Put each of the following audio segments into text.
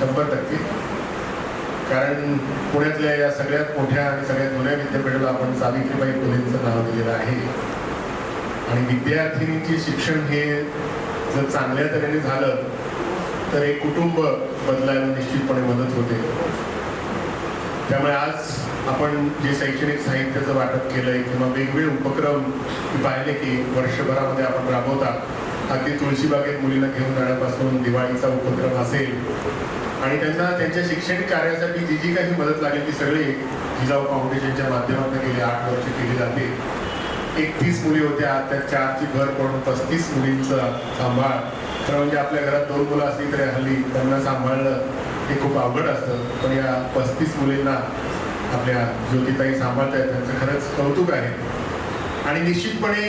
शंभर टक्के. कारण पुण्यातल्या या सगळ्यात मोठ्या आणि सगळ्यात जुन्या विद्यापीठाला आपण सावित्रीबाई फुलेंचं नाव दिलेलं आहे. आणि विद्यार्थिनीची शिक्षण हे जर चांगल्या तऱ्हेने झालं तर एक कुटुंब बदलायला निश्चितपणे मदत होते. त्यामुळे आज आपण जे शैक्षणिक साहित्याचं वाटप केलंय किंवा वेगवेगळे उपक्रम पाहिले की वर्षभरामध्ये आपण राबवता अगदी तुळशीबागेत मुलींना घेऊन जाण्यापासून दिवाळीचा उपक्रम असेल आणि त्यांना त्यांच्या शैक्षणिक कार्यासाठी जी जी काही मदत लागेल ती सगळी जिजाऊ फाउंडेशनच्या माध्यमातून गेली आठ वर्ष केली जाते. एकतीस मुली होत्या त्या चारची भर पडून पस्तीस मुलींचा सांभाळ. तर म्हणजे आपल्या घरात दोन मुलं असली तरी हल्ली त्यांना सांभाळणं हे खूप अवघड असतं. पण या पस्तीस मुलींना आपल्या ज्योतिताई सांभाळत आहेत त्यांचं खरंच कौतुक आहे. आणि निश्चितपणे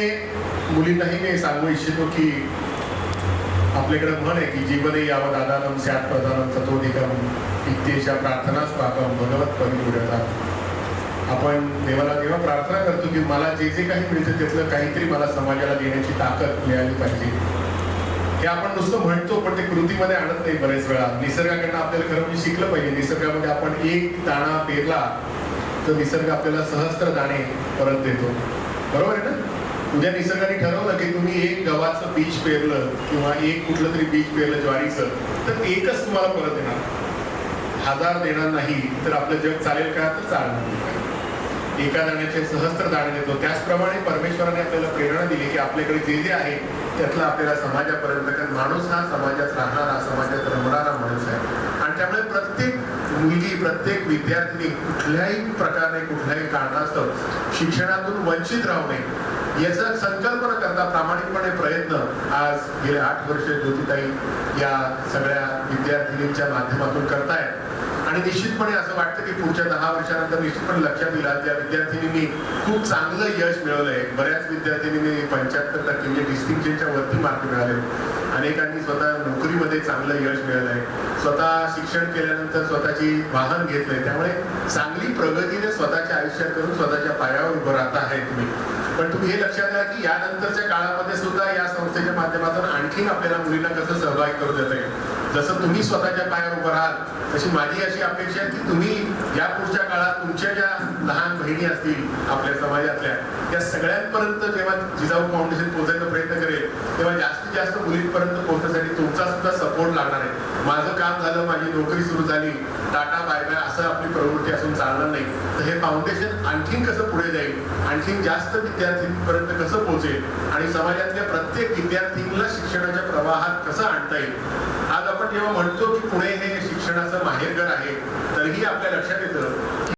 मुलींनाही मी सांगू इच्छितो की आपल्याकडे म्हण आहे की जीवने यावं दादानम स्यात प्रधानम तत्वधिकम इत्येशा प्रार्थनाच पाकम भगवत परिपूरतात आपण देवाला जेव्हा प्रार्थना करतो की मला जे जे काही मिळतं त्यातलं काहीतरी मला समाजाला देण्याची ताकद मिळाली पाहिजे. हे आपण नुसतं म्हणतो पण ते कृतीमध्ये आणत नाही बरेच वेळा. निसर्गाकडनं आपल्याला खरं म्हणजे शिकलं पाहिजे. निसर्गामध्ये आपण एक दाणा पेरला तर निसर्ग आपल्याला सहस्त्र दाणे परत देतो. बरोबर आहे ना? उद्या निसर्गाने ठरवलं की तुम्ही एक गव्हाचं बीज पेरलं किंवा एक कुठलं तरी बीज पेरलं ज्वारीचं तर एकच तुम्हाला परत येणार हजार देणार नाही तर आपलं जग चालेल का? तर चालणार नाही. एका दाण्याचे सहस्त्र दाणे देतो. त्याचप्रमाणे परमेश्वराने आपल्याला प्रेरणा दिली की आपल्याकडे जे जे आहे त्यातलं आपल्याला समाजापर्यंत कारण माणूस हा समाजात राहणार समाजात रमणारा माणूस आहे आणि त्यामुळे प्रत्येक मुलगी प्रत्येक विद्यार्थिनी कुठल्याही प्रकारे कुठल्याही कारणास्तव शिक्षणातून वंचित राहू नये याचा संकल्प न करता प्रामाणिकपणे प्रयत्न आज गेले आठ वर्ष ज्योतिताई या सगळ्या विद्यार्थिनींच्या माध्यमातून करतायत. आणि निश्चितपणे असं वाटतं की पुढच्या दहा वर्षानंतर निश्चितपणे लक्षात येईल त्या विद्यार्थिनींनी खूप चांगलं यश मिळवलंय. बऱ्याच विद्यार्थिनींनी पंच्याहत्तर टक्के म्हणजे डिस्टिंक्शनच्या वरती मार्क मिळाले. अनेकांनी स्वतः नोकरीमध्ये चांगलं यश मिळवलंय स्वतः शिक्षण केल्यानंतर स्वतःची वाहन घेतलंय. त्यामुळे चांगली प्रगतीने स्वतःच्या आयुष्यात करून स्वतःच्या पायावर उभं राहता आहे तुम्ही. पण तुम्ही हे लक्षात घ्या की यानंतरच्या काळामध्ये सुद्धा या संस्थेच्या माध्यमातून आणखीन आपल्याला मुलींना कसं सहभागी करू देता येईल? जसं तुम्ही स्वतःच्या पायावर उभं राहाल तशी माझी अशी अपेक्षा आहे की तुम्ही या पुढच्या काळात तुमच्या ज्या लहान बहिणी असतील आपल्या समाजातल्या त्या सगळ्यांपर्यंत जेव्हा जिजाऊ फाउंडेशन पोहोचायचा प्रयत्न करेल तेव्हा जास्त जास्तीत जास्त मुलींपर्यंत पोहोचण्यासाठी तुमचा सुद्धा सपोर्ट लागणार आहे. माझं काम झालं माझी नोकरी सुरू झाली टाटा बाय बाय असं आपली प्रवृत्ती असून चालणार नाही. तर हे फाउंडेशन आणखीन कसं पुढे जाईल? आणखीन जास्त विद्यार्थ्यांपर्यंत कसं पोहोचेल? आणि समाजातल्या प्रत्येक विद्यार्थीला शिक्षणाच्या प्रवाहात कसं आणता येईल? आज आपण जेव्हा म्हणतो की पुणे हे शिक्षणाचं माहेरघर आहे तरीही आपल्या लक्षात येतं